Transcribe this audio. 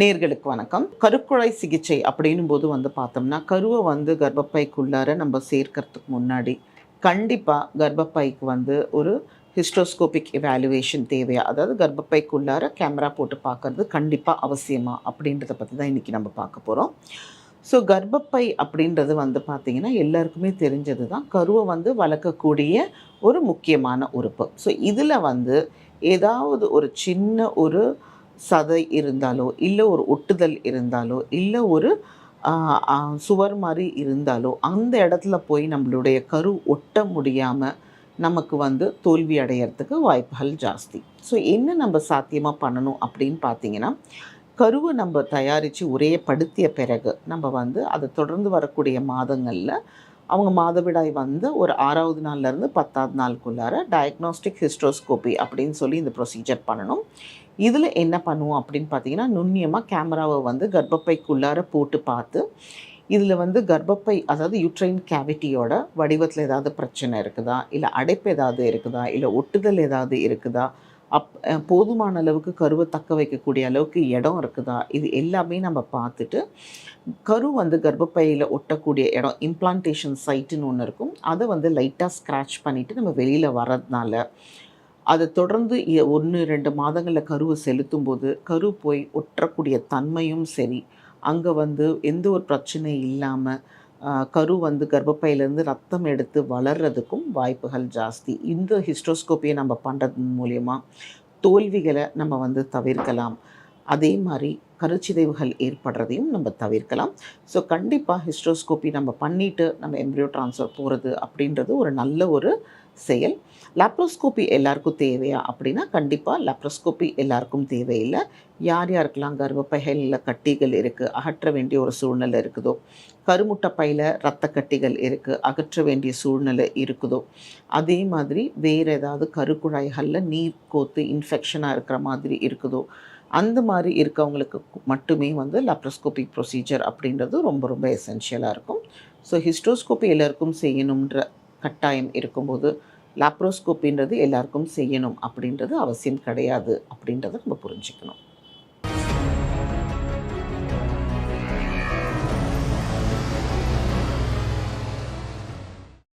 நேர்களுக்கு வணக்கம். கருக்குழாய் சிகிச்சை அப்படின்னும் போது வந்து பார்த்தோம்னா கருவை வந்து கர்ப்பப்பைக்குள்ளார நம்ம சேர்க்கறதுக்கு முன்னாடி கண்டிப்பாக கர்ப்பப்பைக்கு வந்து ஒரு ஹிஸ்டோஸ்கோபிக் எவாலுவேஷன் தேவையா? அதாவது கர்ப்பப்பைக்குள்ளார கேமரா போட்டு பார்க்கறது கண்டிப்பாக அவசியமா? அப்படின்றத பற்றி தான் இன்றைக்கி நம்ம பார்க்க போகிறோம் ஸோ கர்ப்பப்பை அப்படின்றது வந்து பார்த்திங்கன்னா எல்லாருக்குமே தெரிஞ்சது தான் கருவை வந்து வளர்க்கக்கூடிய ஒரு முக்கியமான உறுப்பு. ஸோ இதில் வந்து ஏதாவது ஒரு சின்ன ஒரு சதை இருந்தாலோ இல்லை ஒரு ஒட்டுதல் இருந்தாலோ இல்லை ஒரு சுவர் மாதிரி இருந்தாலோ அந்த இடத்துல போய் நம்மளுடைய கரு ஒட்ட முடியாமல் நமக்கு வந்து தோல்வி அடையிறதுக்கு வாய்ப்புகள் ஜாஸ்தி. ஸோ என்ன நம்ம சாத்தியமாக பண்ணணும் அப்படின்னு பார்த்தீங்கன்னா கருவை நம்ம தயாரித்து உரையப்படுத்திய பிறகு நம்ம வந்து அதை தொடர்ந்து வரக்கூடிய மாதங்களில் அவங்க மாதவிடாய் வந்து ஒரு ஆறாவது நாள்லேருந்து பத்தாவது நாளுக்குள்ளார டயக்னாஸ்டிக் ஹிஸ்ட்ரோஸ்கோபி அப்படின்னு சொல்லி இந்த ப்ரொசீஜர் பண்ணணும். இதில் என்ன பண்ணுவோம் அப்படின்னு பார்த்தீங்கன்னா நுண்ணியமாக கேமராவை வந்து கர்ப்பப்பைக்குள்ளார போட்டு பார்த்து இதில் வந்து கர்ப்பப்பை அதாவது யூட்ரைன் கேவிட்டியோட வடிவத்தில் ஏதாவது பிரச்சனை இருக்குதா? இல்லை அடைப்பு ஏதாவது இருக்குதா? இல்லை ஒட்டுதல் ஏதாவது இருக்குதா? அப் போதுமான அளவுக்கு கருவை தக்க வைக்கக்கூடிய அளவுக்கு இடம் இருக்குதா? இது எல்லாமே நம்ம பார்த்துட்டு கரு வந்து கர்ப்பப்பையில் ஒட்டக்கூடிய இடம் இம்ப்ளான்டேஷன் சைட்டுன்னு ஒன்று இருக்கும். அதை வந்து லைட்டாக ஸ்க்ராட்ச் பண்ணிவிட்டு நம்ம வெளியில் வர்றதுனால அதை தொடர்ந்து ஒன்று ரெண்டு மாதங்களில் கருவை செலுத்தும் போது கரு போய் ஒட்டக்கூடிய தன்மையும் சரி. அங்கே வந்து எந்த ஒரு பிரச்சனை இல்லாமல் கரு வந்து கர்ப்பப்பையிலேருந்து ரத்தம் எடுத்து வளர்றதுக்கும் வாய்ப்புகள் ஜாஸ்தி. இந்த ஹிஸ்ட்ரோஸ்கோப்பியை நம்ம பண்ணுறது மூலயமா தோல்விகளை நம்ம வந்து தவிர்க்கலாம். அதே மாதிரி கருச்சிதைவுகள் ஏற்படுறதையும் நம்ம தவிர்க்கலாம். ஸோ கண்டிப்பாக ஹிஸ்ட்ரோஸ்கோப்பி நம்ம பண்ணிவிட்டு நம்ம எம்ப்ரியோ ட்ரான்ஸ்ஃபர் போகிறது அப்படின்றது ஒரு நல்ல ஒரு செயல். லாப்ரோஸ்கோப்பி எல்லாருக்கும் தேவையா அப்படின்னா கண்டிப்பாக லாப்ரோஸ்கோப்பி எல்லாருக்கும் தேவையில்லை. யார் யாருக்கெல்லாம் கர்ப்பப்பைகளில் கட்டிகள் இருக்குது அகற்ற வேண்டிய ஒரு சூழ்நிலை இருக்குதோ கருமுட்டை பையில் ரத்த கட்டிகள் இருக்குது அகற்ற வேண்டிய சூழ்நிலை இருக்குதோ அதே மாதிரி வேறு ஏதாவது கருக்குழாய்களில் நீர் கோத்து இன்ஃபெக்ஷனாக இருக்கிற மாதிரி இருக்குதோ அந்த மாதிரி இருக்கவங்களுக்கு மட்டுமே வந்து லாப்ரோஸ்கோபிக் ப்ரொசீஜர் அப்படின்றது ரொம்ப ரொம்ப எசென்ஷியலாக இருக்கும். ஸோ ஹிஸ்டோஸ்கோப்பி எல்லாருக்கும் செய்யணுன்ற கட்டாயம் இருக்கும்போது லாப்ரோஸ்கோப்பின்றது எல்லாருக்கும் செய்யணும் அப்படின்றது அவசியம் கிடையாது அப்படின்றத நம்ம புரிஞ்சுக்கணும்.